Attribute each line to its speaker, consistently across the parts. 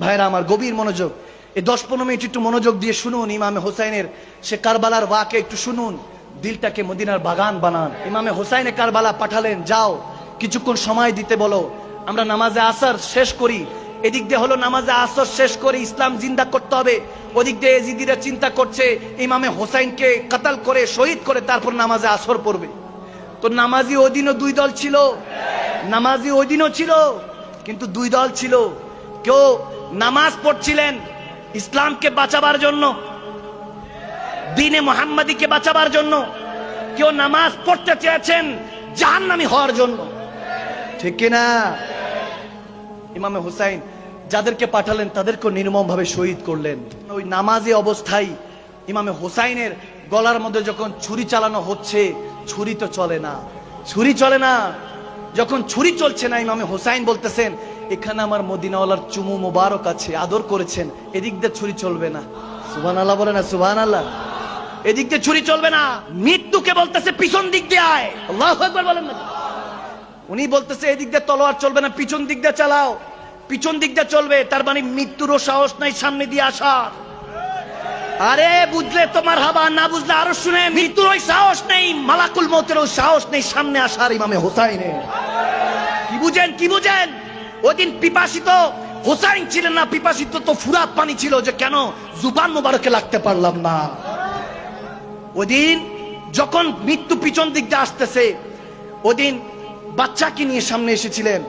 Speaker 1: ভাইরা, আমার গভীর মনোযোগ। এই দশ পনেরো মিনিট একটু মনোযোগ দিয়ে শুনুন, ইমামে হোসাইনের সে কারবালার ওয়াকে একটু শুনুন। দিলটাকে মদিনার বাগান বানান। ইমামে হোসাইনে কারবালা পাঠালেন, যাও, কিছুক্ষণ সময় দিতে বলো। আমরা নামাজে আসার শেষ করি। এদিক দিয়ে হলো নামাজে আসর শেষ করে ইসলাম জিন্দা করতে হবে। ওদিক দিয়ে এজিদিরা চিন্তা করছে, ইমামে হোসাইনকে কাতাল করে, শহীদ করে তারপর নামাজে আসর পড়বে। তো নামাজি ওই দিনও দুই দল ছিল। নামাজি ওই দিনও ছিল, কিন্তু দুই দল ছিল। কেউ নামাজ পড়ছিলেন ইসলামকে বাঁচাবার জন্য, দিনে মোহাম্মদীকে বাঁচাবার জন্য, কেউ নামাজ পড়তে চেয়েছেন জাহান্নামী হওয়ার জন্য। ঠিক কিনা? ইমামে হুসাইন, যাদেরকে পাঠালেন তাদেরকে নির্মম ভাবে শহীদ করলেন। ওই নামাজি অবস্থায় ইমামে হুসাইনের গলার মধ্যে যখন ছুরি চালানো হচ্ছে, ছুরি তো চলে না। ছুরি চলে না, যখন ছুরি চলছে না, ইমামে হুসাইন বলতেছেন এখানে আমার মদিনাওয়ালার চুমু মোবারক আছে, আদর করেছেন, এদিক দিয়ে ছুরি চলবে না। সুবান আল্লাহ বলে না সুবান আল্লাহ এদিক দিয়ে ছুরি চলবে না, মৃত্যুকে বলতেছে, পিছন দিক দিয়ে আয়। আল্লাহ একবার বলেন না। উনি বলতেছে, এদিক দিয়ে তলোয়ার চলবে না, পিছন দিক দিয়ে চালাও। পিছন দিক দিয়ে চলবে, তার মানে মৃত্যুরও সাহস নাই সামনে দিয়ে আসার। আরে, বুঝলে তোমার হাবা, না বুঝলে আরও শুনে, মৃত্যুর ওই সাহস নেই, মালাকুল মতের ওই সাহস নেই সামনে আসার ইমামে হোসাইনে কি বুঝেন কি বুঝেন? ওদিন পিপাসিত, হোসাইন ছিলেন না, পিপাসিত তো ফুরাত পানি ছিল যে কেন জুবান মোবারকে লাগতে পারলাম না। ওদিন যখন মৃত্যু পিছন দিক দিয়ে আসতেছে, ওদিন বাচ্চাকে নিয়ে সামনে এসেছিলেন।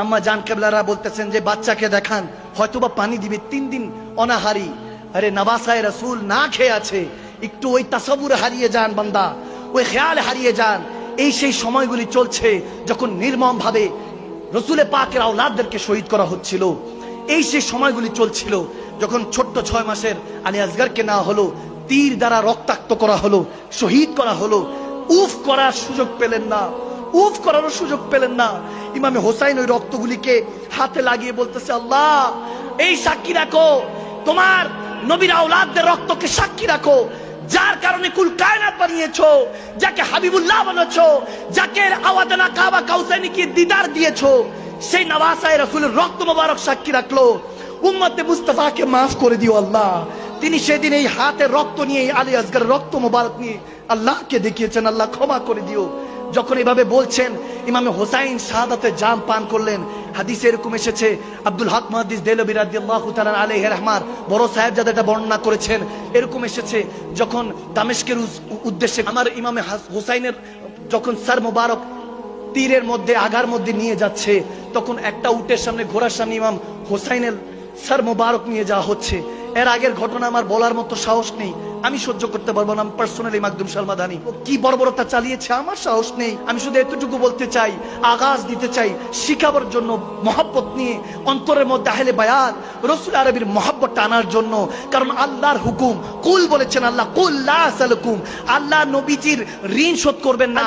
Speaker 1: আম্মা জান কেবলারা বলতেছেন যে, বাচ্চাকে দেখান, হয়তোবা পানি দিবে, তিন দিন অনাহারি। আরে নবাসায় রসুল না খেয়ে আছে, একটু ওই তাসাবুর হারিয়ে যান বান্দা, ওই খেয়াল হারিয়ে যান। এই সেই সময়গুলি চলছে যখন নির্মম ভাবে রসুলে পাকের আওলাদদেরকে শহীদ করা হচ্ছিল। এই সেই সময়গুলি চলছিল যখন ছোট্ট ছয় মাসের আলী আসগারকে নেওয়া হলো, তীর দ্বারা রক্তাক্ত করা হলো, শহীদ করা হলো। উফ করার সুযোগ পেলেন না, উফ করারও সুযোগ পেলেন না। ইমামে হোসাইন ওই রক্তগুলিকে হাতে লাগিয়ে বলতেছে, আল্লাহ, এই সাক্ষী রাখো। তোমার নবীর আওলাদদের রক্তকে সাক্ষী রাখো। যার কারণে কুল কায়নাত বানিয়েছো, যাকে হাবিবুল্লাহ বানাচ্ছো যাকে আওয়াদানা কাবা কাউসাইনিকে দিদার দিয়েছ, সেই নওয়াসায় রাসূলের রক্ত মোবারক সাক্ষী রাখল। উম্মতে মুস্তাফাকে মাফ করে দিও আল্লাহ। তিনি সেদিন এই হাতে রক্ত নিয়ে আলী আসগার রক্ত মোবারক নিয়ে আল্লাহকে দেখিয়েছেন, আল্লাহ ক্ষমা করে দিও। যখন এভাবে বলছেন, ইমামে হোসাইন শাহাদাতে জাম পান করলেন, হাদিসে এরকম এসেছে, আব্দুল হক মহাদিস দেলবি রাদিয়াল্লাহু তাআলা আলাইহি রহমান বড় সাহেব যাদের এটা বর্ণনা করেছেন এরকম এসেছে যখন দামেশকের উদ্দেশ্যে আমার ইমামে হুসাইনের যখন স্যার মোবারক তীরের মধ্যে, আগার মধ্যে নিয়ে যাচ্ছে, তখন একটা উটের সামনে ঘোড়ার সামনে ইমাম হোসাইনের স্যার মোবারক নিয়ে যাওয়া হচ্ছে। এর আগের ঘটনা আমার বলার মতো সাহস নেই। আমি সহ্য করতে পারব না পার্সোনালি মাকদুম সালমাদানি ও কি বর্বরতা চালিয়েছে আমার সাহস নেই। আমি শুধু এতটুকু বলতে চাই আগাজ দিতে চাই শিখাবার জন্য মহাব্বত নিয়ে অন্তরের মধ্যে আহলে বায়াত রসুল আরবির মহাব্বতটা আনার জন্য। কারণ আল্লাহর হুকুম কুল বলেছেন আল্লাহ কুল লা আসালুকুম আল্লাহ নবীজির ঋণ শোধ করবেন না।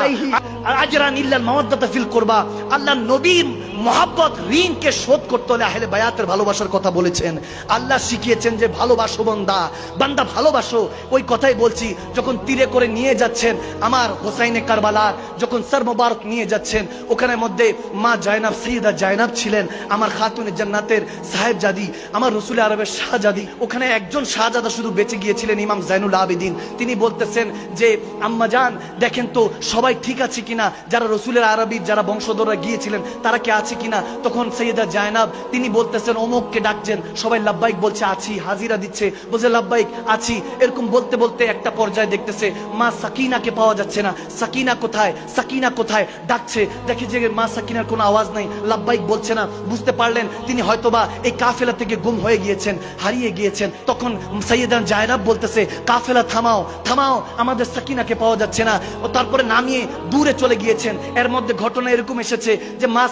Speaker 1: আজরান ইল্লাল মাওয়াদ্দাতা ফিল করবা। আল্লাহ নবীর মহাব্বত ঋণকে শোধ করতে হলে আহলে বায়াতের ভালোবাসার কথা বলেছেন। আল্লাহ শিখিয়েছেন যে ভালোবাসো বান্দা বান্দা ভালোবাসো। ওই কথাই বলছি, যখন তীরে করে নিয়ে যাচ্ছেন আমার হোসাইনে কারবালার, যখন স্যার মোবারক নিয়ে যাচ্ছেন, ওখানে মধ্যে মা জায়নাব সৈয়দা জায়নাব ছিলেন, আমার খাতুনে জান্নাতের সাহেব জাদি আমার রসুল আরবের শাহজাদি, ওখানে একজন শাহজাদা শুধু বেঁচে গিয়েছিলেন, ইমাম জাইনুল আবেদিন। তিনি বলতেছেন যে, আম্মা জান, দেখেন তো সবাই ঠিক আছে কিনা? যারা রসুলের আরবির যারা বংশধররা গিয়েছিলেন, তারা কে আছে কিনা? তখন সৈয়দা জায়নাব, তিনি বলতেছেন, অমুককে ডাকছেন। সবাই লাব্বাইক বলছে, আছি, হাজিরা দিচ্ছে। বলছে লাব্বাইক আছি। এরকম বলতে বলতে একটা পর্যায়ে দেখতেছে, মা সাকিনাকে পাওয়া যাচ্ছে না। সাকিনা কোথায়? সাকিনা কোথায়? ডাকছে। দেখে যে মা সাকিনার কোনো আওয়াজ নাই। লাব্বাইক বলছে না, বুঝতে পারলেন, তিনি হয়তোবা এই কাফেলা থেকে গুম হয়ে গিয়েছেন, হারিয়ে গিয়েছেন। তখন সৈয়দান জায়নাব বলতেছে, কাফেলা, থামাও থামাও, আমাদের সাকিনাকে পাওয়া যাচ্ছে না। ও তারপরে নামিয়ে দূরে চলে গিয়েছেন। এর মধ্যে ঘটনা এরকম এসেছে যে মা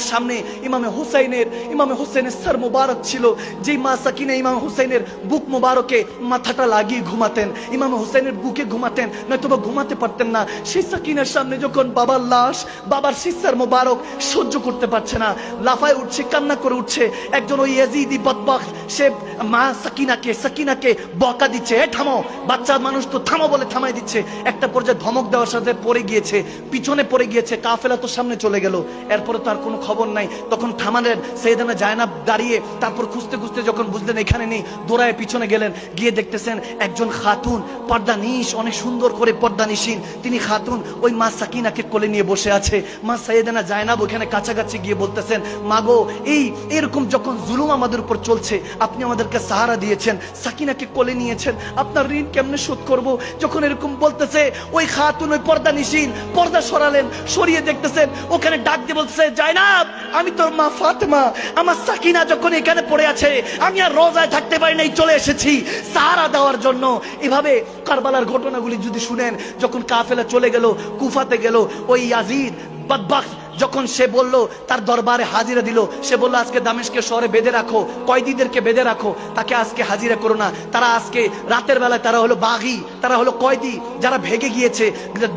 Speaker 1: সাকিনার সামনে ইমামে হুসাইনের ইমামে হুসাইনের স্যার মুবারক ছিল। যেই মা সাকিনা ইমাম হুসাইনের বুক মুবারকে মাথাটা লাগিয়ে ঘুমাতেন, ইমাম হোসেনের বুকে ঘুমাতেন, নয়তোবা ঘুমাতে পারতেন না। সেই সাকিনার সামনে যখন বাবার লাশ, বাবার শিষ্যার মোবারক সহ্য করতে পারছে না, লাফায় উঠছে, কান্না করে উঠছে, একজন ওই ইয়াজিদি বদবাক সে মা সাকিনাকে সাকিনাকে বকা দিচ্ছে, এ থামো, বাচ্চা মানুষ তো থামো বলে থামাই দিচ্ছে। একটা পর্যায়ে ধমক দেওয়ার সাথে পড়ে গিয়েছে, পিছনে পড়ে গিয়েছে, কাফেলা তো সামনে চলে গেল। এরপরে তার কোনো খবর নাই। তখন থামালেন। সেইদানা জায়নাব দাঁড়িয়ে তারপর খুঁজতে খুঁজতে যখন বুঝলেন এখানে নেই, দৌড়ায় পিছনে গেলেন। গিয়ে দেখতেছেন একজন খাতুন, পর্দা নিশ, অনেক সুন্দর করে পর্দা নিশিন। তিনি খাতুন ওই মা সাকিনাকে কোলে নিয়ে বসে আছে। মা সৈয়দানা জায়নাব ওখানে কাছাকাছি গিয়ে বলতেছেন মাগো এই এরকম যখন জুলুম আমাদের উপর চলছে, আপনি আমাদেরকে সাহারা দিয়েছেন, সাকিনাকে কোলে নিয়েছেন, আপনার ঋণ কেমনে শোধ করব? যখন এরকম বলতেছে, ওই খাতুন ওই পর্দা নিশিন, পর্দা সরালেন, সরিয়ে দেখতেছেন, ওখানে ডাক দিয়ে বলতেছে, জায়নাব আমি তোর মা ফাতেমা, আমার সাকিনা যখন এখানে পড়ে আছে, আমি আর রোজায় থাকতে পারি নাই, চলে এসেছি সাহারা দেওয়ার জন্য। এভাবে কারবালার ঘটনাগুলি যদি শুনেন, যখন কাফেলা চলে গেল, কুফাতে গেল, ওই ইয়াজিদ বদবাখ যখন সে বলল, তার দরবারে হাজিরা দিল। সে বলল, আজকে দামেশকে শহরে বেঁধে রাখো, কয়দিদেরকে বেঁধে রাখো। তাকে আজকে হাজিরা করো না। তারা আজকে রাতের বেলায় তারা হলো বাঘি, তারা হলো কয়দি। যারা ভেগে গিয়েছে,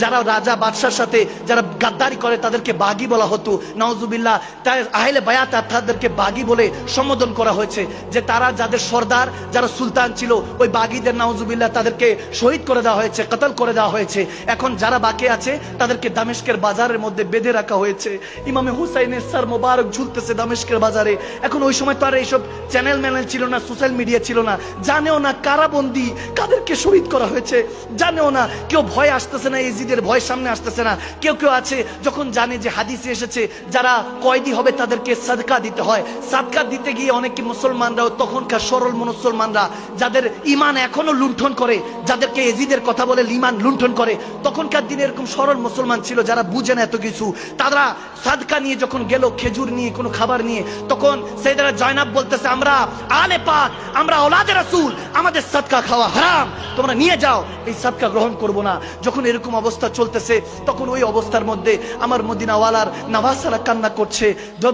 Speaker 1: যারা রাজা বাদশার সাথে, যারা গাদ্দারি করে, তাদেরকে বাগি বলা হতো। নওজুবিল্লাহ তাই আহলে বায়াত তাদেরকে বাগি বলে সম্বোধন করা হয়েছে যে তারা যাদের সর্দার, যারা সুলতান ছিল, ওই বাগিদের নওজুবিল্লাহ তাদেরকে শহীদ করে দেওয়া হয়েছে, কতল করে দেওয়া হয়েছে। এখন যারা বাকি আছে, তাদেরকে দামেশকের বাজারের মধ্যে বেঁধে রাখা হয়েছে। ইমামে হুসাইনের স্যার মোবারক ঝুলতেছে দামেশকের বাজারে। এখন ওই সময় তো আর এইসব চ্যানেল ম্যানেল ছিল না, সোশ্যাল মিডিয়া ছিল না। জানেও না কারাবন্দি কাদেরকে শহীদ করা হয়েছে। জানেও না কেউ ভয় আসতেছে না, এজিদের ভয় সামনে আসতেছে না। কেউ কেউ আছে যখন জানে যে হাদিসে এসেছে, যারা কয়দি হবে তাদেরকে সাদকা দিতে হয়। সাদকা দিতে গিয়ে অনেকে মুসলমানরাও তখনকার সরল মুসলমানরা, যাদের ইমান এখনও লুণ্ঠন করে, যাদেরকে এজিদের কথা বলে ইমান লুণ্ঠন করে, তখনকার দিনে এরকম সরল মুসলমান ছিল যারা বুঝে না এত কিছু। তারা সাদকা নিয়ে যখন গেল, খেজুর নিয়ে, কোনো খাবার নিয়ে, তখন সেইদারা জয়নাব বলতেছে, আমরা আলে পাক, আমরা ওলাদে রাসূল, আমাদের সাদকা খাওয়া হারাম, তোমরা নিয়ে যাও। এই সাদকা গ্রহণ করব না। যখন এরকম অবস্থা চলতেছে, তখন ওই অবস্থার মধ্যে আমার মদিনাওয়ালার নাভাসারা কান্না করছে,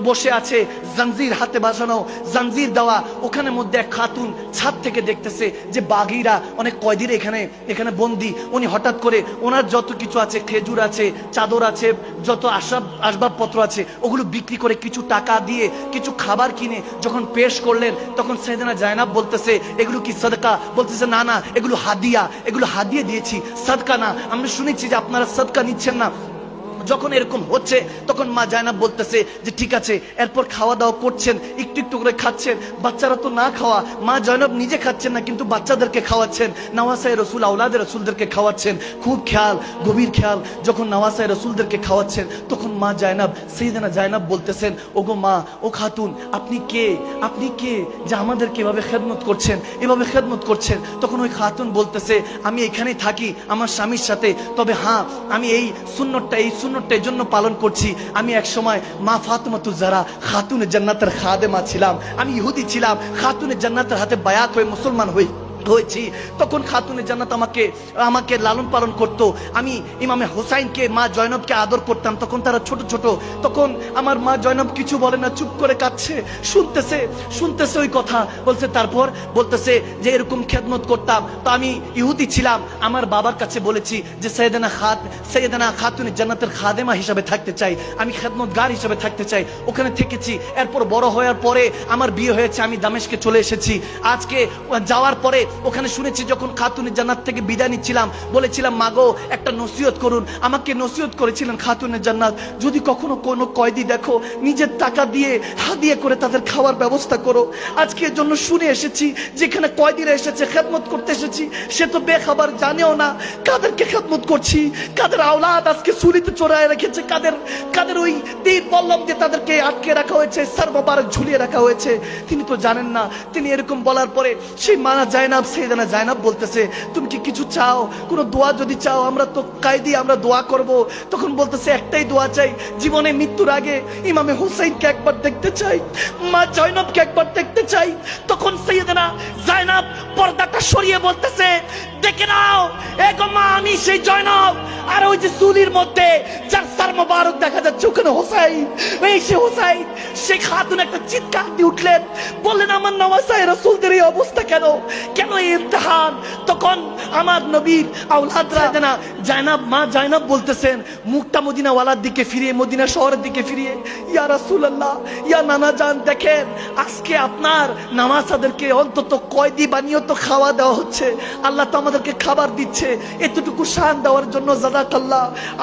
Speaker 1: বসে আছে জাঞ্জির হাতে বাজানো জাঞ্জির দেওয়া ওখানে মধ্যে এক খাতুন ছাদ থেকে দেখতেছে যে বাঘিরা অনেক কয়দির এখানে এখানে বন্দি। উনি হঠাৎ করে ওনার যত কিছু আছে, খেজুর আছে, চাদর আছে, যত আসবাব আসবাবপত্র আছে, ওগুলো বিক্রি করে কিছু টাকা দিয়ে, কিছু খাবার কিনে যখন পেশ করলেন, তখন সেদিনা জায়নাব বলতেছে, এগুলো কি সদকা? বলতেছে, না না, এগুলো হাদিয়া, এগুলো হাদিয়ে দিয়েছি, সদকা না। আমি শুনেছি যে আপনারা সদকা নিচ্ছেন না। যখন এরকম হচ্ছে, তখন মা জায়নাব বলতেছে যে, ঠিক আছে, এরপর খাওয়া দাওয়া করছেন, একটু একটু করে খাচ্ছেন। বাচ্চারা তো না খাওয়া, মা জয়নব নিজে খাচ্ছেন না, কিন্তু বাচ্চাদেরকে খাওয়াচ্ছেন। নওয়াসাই রসুল আউলাদে রসুলদেরকে খাওয়াচ্ছেন। খুব খেয়াল, গভীর খেয়াল, যখন নওয়াসাই রসুলদেরকে খাওয়াচ্ছেন, তখন মা জায়নাব সেইদানা জায়নাব বলতেছেন, ওগো মা, ও খাতুন, আপনি কে? আপনি কে যে আমাদেরকে এভাবে খেদমত করছেন? এভাবে খেদমত করছেন? তখন ওই খাতুন বলতেছে, আমি এখানেই থাকি, আমার স্বামীর সাথে। তবে হ্যাঁ আমি এই সুন্নতটা, এই সুন্নতটা এই জন্য পালন করছি। আমি এক সময় মা ফাতমাতু যারা খাতুনে জান্নাতের খাদেমা ছিলাম। আমি ইহুদি ছিলাম, খাতুনে জান্নাতের হাতে বায়াত হয়ে মুসলমান হই। হয়েছি। তখন খাতুনে জান্নাত আমাকে আমাকে লালন পালন করত। আমি ইমামে হোসাইনকে, মা জয়নবকে আদর করতাম। তখন তারা ছোট ছোট। তখন আমার মা জয়নব কিছু বলে না, চুপ করে কাঁদছে। শুনতেছে শুনতেছে ওই কথা। বলছে, তারপর? বলতেছে যে, এরকম খেদমত করতাম। তো আমি ইহুদি ছিলাম। আমার বাবার কাছে বলেছি যে সৈয়দানা খাত সৈয়দানা খাতুনে জান্নাতের খাদেমা হিসাবে থাকতে চাই। আমি খেদমত গার হিসাবে থাকতে চাই। ওখানে থেকেছি। এরপর বড় হওয়ার পরে আমার বিয়ে হয়েছে। আমি দামেশকে চলে এসেছি। আজকে যাওয়ার পরে ওখানে শুনেছি যখন খাতুনের জান্নাত থেকে বিদায় নিচ্ছিলাম, বলেছিলাম, মাগো, একটা নসিহত করুন। আমাকে নসিহত করেছিলেন খাতুনের জান্নাত। যদি কখনো কোনো কয়দি দেখো, নিজের টাকা দিয়ে হাদিয়ে করে তাদের খাওয়ার ব্যবস্থা করো। আজকে এর জন্য শুনে এসেছি, যেখানে কয়দিরা এসেছে, খেদমত করতে এসেছি, সে তো বেখাবার জানেও না কাদেরকে খেদমত করছি। কাদের আওলাদ আজকে সুলিতে চড়ায় রেখেছে, কাদের কাদের ওই তীর বল্লম দিয়ে তাদেরকে আটকে রাখা হয়েছে, সার মোবারক ঝুলিয়ে রাখা হয়েছে। তিনি তো জানেন না। তিনি এরকম বলার পরে সেই মানা জায়নাব সেইদানা জায়নাব বলতেছে, তুমি কি কিছু চাও? কোনো দোয়া যদি চাও, আমরা তো কায়দি, আমরা দোয়া করব। তখন বলতেছে, একটাই দোয়া চাই, জীবনে মৃত্যুর আগে ইমামে হুসাইনকে একবার দেখতে চাই, মা জয়নবকে একবার দেখতে চাই। তখন সৈয়দনা জায়নাব পর্দাটা সরিয়ে বলতেছে, দেখে নাও এগো মা, আমি সেই জয়নব আর ওই যে সুলির মধ্যে যার সার মোবারক দেখা যাচ্ছে, ওখানে হোসাইন। এই সে হোসাইন, সে খাতুন একটা চিৎকার দিয়ে উঠলেন, বললেন, আমার নওয়াসাই রসুলদের এই অবস্থা কেন? কেন কেন এই তখন আমার নবীর আউলাদরা না জায়নাব মা জায়নাব বলতেছেন মুখটা মদিনা ওয়ালার দিকে ফিরিয়ে মদিনা শহরের দিকে ফিরিয়ে ইয়া ইয়া নানা জান দেখেন আজকে আপনার নামাজাদেরকে অন্তত কয়দি বানিয়ে তো খাওয়া দেওয়া হচ্ছে। আল্লাহ তো আমাদেরকে খাবার দিচ্ছে। এতটুকু শান দেওয়ার জন্য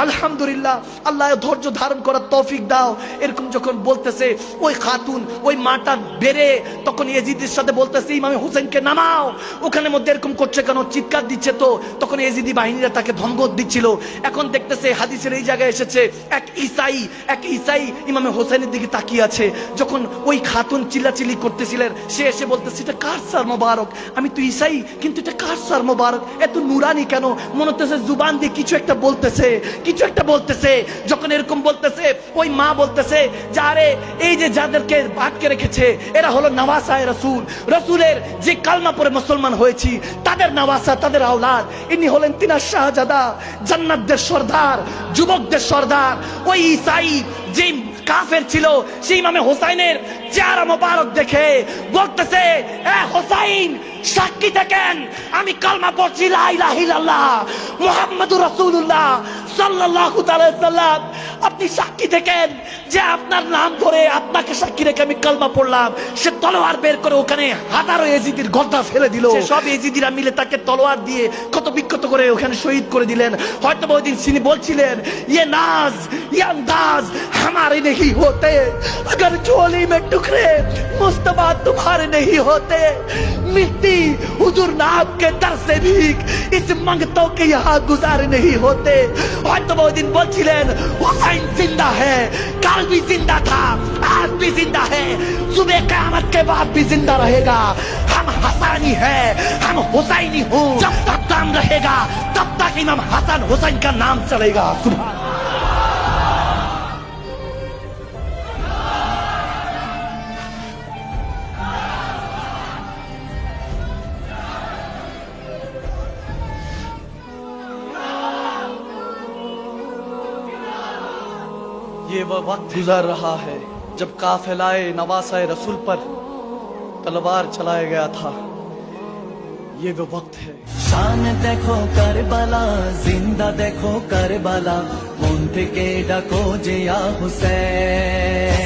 Speaker 1: আলহামদুলিল্লাহ আল্লাহ ধৈর্য ধারণ করার তৌফিক দাও। এরকম যখন বলতেছে ওই খাতুন ওই মাটা বেড়ে তখন এজিদের সাথে বলতেছে ইমামে হুসেনকে নামাও। ওখানে মধ্যে এরকম করছে কেন? চিৎকার দিচ্ছে তো। তখন এজিদি বাহিনীরা তাকে ধমক দিচ্ছিল। এখন দেখতেছে হাদিসের এই জায়গায় এসেছে, এক ইসাই এক ইসাই ইমামে হোসেনের দিকে তাকিয়ে আছে। যখন ওই খাতুন চিল্লাচিল্লি করতেছিলেন, সে এসে বলতেছে, এটা কার সার মোবারক? আমি তো ইসাই, কিন্তু এটা কার সার মোবারক? এত নুরানি কেন? মনে হতেছে জুবান দিয়ে কিছু একটা বলতেছে, কিছু একটা বলতেছে। যখন এরকম বলতেছে, ওই মা বলতেছে, যে আরে এই যে যাদেরকে আটকে রেখেছে, এরা হলো নওয়াসায় রসুল। রসুলের যে কালমা পরে মুসলমান হয়েছি, তাদের নওয়াসা, তাদের আওলাদ। ইনি হলেন তিনার শাহজাদা, জান্নাতদের সর্দার, যুবকদের সর্দার। ওই ইসাই যে কাফের ছিল, সেই ইমামে হোসাইনের চেহারা মোবারক দেখে বলতেছে, এ হোসাইন, সাক্ষী দেখেন, আমি কালমা পড়ছি লা ইলাহা ইল্লাল্লাহ, মুহাম্মাদুর রাসূলুল্লাহ। সাল্লাল্লাহু তাআলা সাল্লাম আপনি সাক্ষী দেখেন যে আপনার নাম ধরে আপনাকে সাক্ষী রেখে আমি কালমা পড়লাম সে তলোয়ার বের করে ওখানে হাজারো এজিদির গর্দা ফেলে দিল সে সব এজিদিরা মিলে তাকে তলোয়ার দিয়ে কত বিক্ষত করে ওখানে শহীদ করে দিলেন হয়তো বা ওই দিন তিনি বলছিলেন ইয়ে নাজ ये अंदाज हमारे नहीं होते अगर झोली में टुकड़े मुस्तफा तुम्हारे नहीं होते मिट्टी हुजूर नाब के दर से भी इस मंगतों के यहाँ गुजारे नहीं होते হয়তো বা ওই দিন বলছিলেন হুসাইন জিন্দা है कल भी जिंदा था आज भी जिंदा है सुबह कयामत के बाद भी जिंदा रहेगा हम हसानी है हम हुसैनी हूँ जब तक दम रहेगा तब तक इमाम हसन हुसैन का नाम चलेगा सुबह ये वह वक्त गुजर रहा है जब काफिलाए नवासा रसूल पर तलवार चलाया गया था ये वो वक्त है
Speaker 2: শান দেখো কারবালা জিন্দা দেখো কারবালা মন থেকে ডাকো জিয়া হুসেন